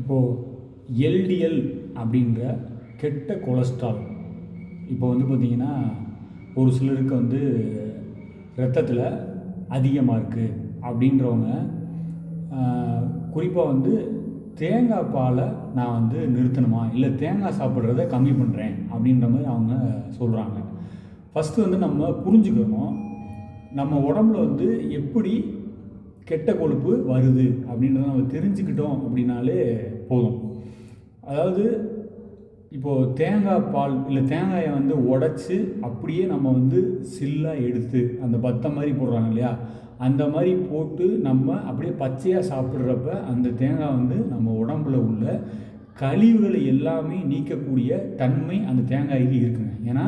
இப்போது எல்டிஎல் அப்படின்ற கெட்ட கொலஸ்ட்ரால். இப்போ வந்து பார்த்திங்கன்னா ஒரு சிலருக்கு வந்து ரத்தத்தில் அதிகமாக இருக்குது அப்படின்றவங்க குறிப்பாக வந்து தேங்காய் பாலை நான் வந்து நிறுத்தணுமா? இல்லை தேங்காய் சாப்பிட்றத கம்மி பண்ணுறேன் அப்படின்ற மாதிரி அவங்க சொல்கிறாங்க ஃபஸ்ட்டு வந்து நம்ம புரிஞ்சுக்கணும். நம்ம உடம்புல வந்து எப்படி கெட்ட கொழுப்பு வருது அப்படின்றத நம்ம தெரிஞ்சுக்கிட்டோம் அப்படின்னாலே போதும். அதாவது இப்போது தேங்காய் பால் இல்லை தேங்காயை வந்து உடச்சி அப்படியே நம்ம வந்து சில்லாக எடுத்து அந்த பத்தை மாதிரி போடுறாங்க இல்லையா? அந்த மாதிரி போட்டு நம்ம அப்படியே பச்சையாக சாப்பிட்றப்ப அந்த தேங்காய் வந்து நம்ம உடம்புல உள்ள கழிவுகளை எல்லாமே நீக்கக்கூடிய தன்மை அந்த தேங்காய்க்கு இருக்குங்க. ஏன்னா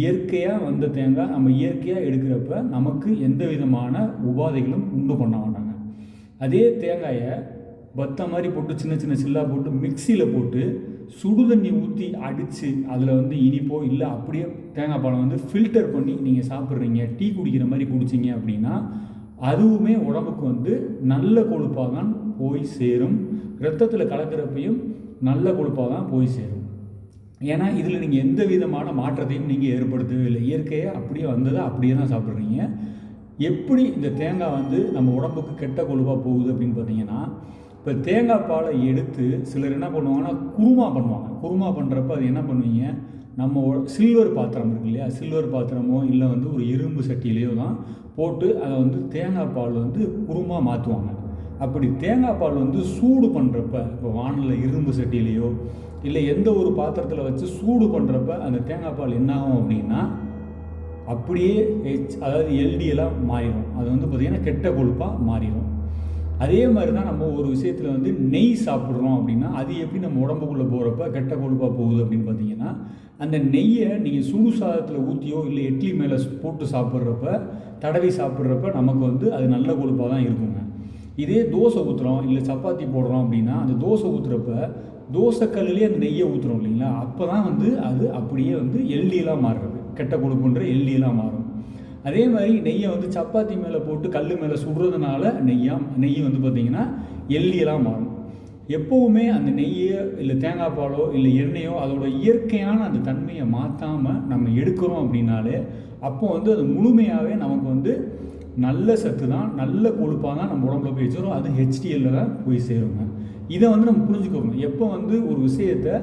இயற்கையாக வந்த தேங்காய் நம்ம இயற்கையாக எடுக்கிறப்ப நமக்கு எந்த விதமான உபாதைகளும் உண்டு பண்ண மாட்டாங்க. அதே தேங்காயை பத்த மாதிரி போட்டு சின்ன சின்ன சில்லாக போட்டு மிக்சியில் போட்டு சுடு தண்ணி ஊற்றி அடித்து அதில் வந்து இனிப்போ இல்லை அப்படியே தேங்காய் பாலை வந்து ஃபில்டர் பண்ணி நீங்கள் சாப்பிட்றீங்க டீ குடிக்கிற மாதிரி குடிச்சிங்க அப்படின்னா அதுவுமே உடம்புக்கு வந்து நல்ல கொழுப்பாக தான் போய் சேரும். ரத்தத்தில் கலக்கிறப்பையும் நல்ல கொழுப்பாக தான் போய் சேரும். ஏன்னா இதில் நீங்கள் எந்த விதமான மாற்றத்தையும் நீங்கள் ஏற்படுத்தவே இல்லை. இயற்கையாக அப்படியே வந்ததை அப்படியே தான் சாப்பிட்றீங்க. எப்படி இந்த தேங்காய் வந்து நம்ம உடம்புக்கு கெட்ட கொழுப்பாக போகுது அப்படின்னு பார்த்தீங்கன்னா இப்போ தேங்காய் பாலை எடுத்து சிலர் என்ன பண்ணுவாங்கன்னா குருமா பண்ணுவாங்க. குருமா பண்ணுறப்ப அது என்ன பண்ணுவீங்க? நம்ம சில்வர் பாத்திரம் இருக்கு இல்லையா? சில்வர் பாத்திரமோ இல்லை வந்து ஒரு இரும்பு சட்டியிலையோ தான் போட்டு அதை வந்து தேங்காய் பால் வந்து குருமா மாற்றுவாங்க அப்படி தேங்காய் பால் வந்து சூடு பண்ணுறப்ப இப்போ வானில் இரும்பு சட்டியிலையோ இல்லை எந்த ஒரு பாத்திரத்தில் வச்சு சூடு பண்ணுறப்ப அந்த தேங்காய் பால் என்ன ஆகும் அப்படின்னா அப்படியே ஹெச் அதாவது எல்டியெல்லாம் மாறிடும் அது வந்து பார்த்திங்கன்னா கெட்ட கொழுப்பாக மாறிடும் அதே மாதிரி தான் நம்ம ஒரு விஷயத்தில் வந்து நெய் சாப்பிட்றோம் அப்படின்னா அது எப்படி நம்ம உடம்புக்குள்ளே போகிறப்ப கெட்ட கொழுப்பாக போகுது அப்படின்னு பார்த்தீங்கன்னா அந்த நெய்யை நீங்கள் சுடு சாதத்தில் ஊற்றியோ இல்லை இட்லி மேலே போட்டு சாப்பிட்றப்ப தடவி சாப்பிட்றப்ப நமக்கு வந்து அது நல்ல கொழுப்பாக தான் இருக்குங்க. இதே தோசை ஊற்றுறோம் இல்லை சப்பாத்தி போடுறோம் அப்படின்னா அந்த தோசை ஊற்றுறப்ப தோசைக்கல்லுலேயே அந்த நெய்யை ஊற்றுறோம் இல்லைங்களா? அப்போ தான் வந்து அது அப்படியே வந்து எல்டியெல்லாம் மாறுறது. கெட்ட கொழுப்புன்ற எல்டியெல்லாம் மாறும். அதே மாதிரி நெய்யை வந்து சப்பாத்தி மேலே போட்டு கல் மேலே சுடுறதுனால நெய்யாக நெய் வந்து பார்த்திங்கன்னா எல்லியெல்லாம் மாறும். எப்போவுமே அந்த நெய்யோ இல்லை தேங்காய் பாலோ இல்லை எண்ணெயோ அதோட இயற்கையான அந்த தன்மையை மாற்றாமல் நம்ம எடுக்கிறோம் அப்படின்னாலே அப்போ வந்து அது முழுமையாகவே நமக்கு வந்து நல்ல சத்து தான் நல்ல கொழுப்பாக தான் நம்ம உடம்புல போய் வச்சிடும் அது ஹெச்டிஎல்ல தான் போய் சேருங்க. இதை வந்து நம்ம புரிஞ்சுக்கணும் எப்போ வந்து ஒரு விஷயத்தை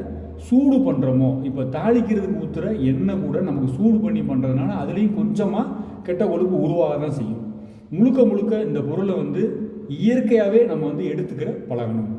சூடு பண்ணுறோமோ இப்போ தாளிக்கிறதுக்கு ஊற்றுற எண்ணெய் கூட நமக்கு சூடு பண்ணி பண்ணுறதுனால அதுலேயும் கொஞ்சமாக கெட்ட கொழுப்பு உருவாக தான் செய்யும். முழுக்க முழுக்க இந்த பொருளை வந்து இயற்கையாகவே நம்ம வந்து எடுத்துக்கிற பழகணும்.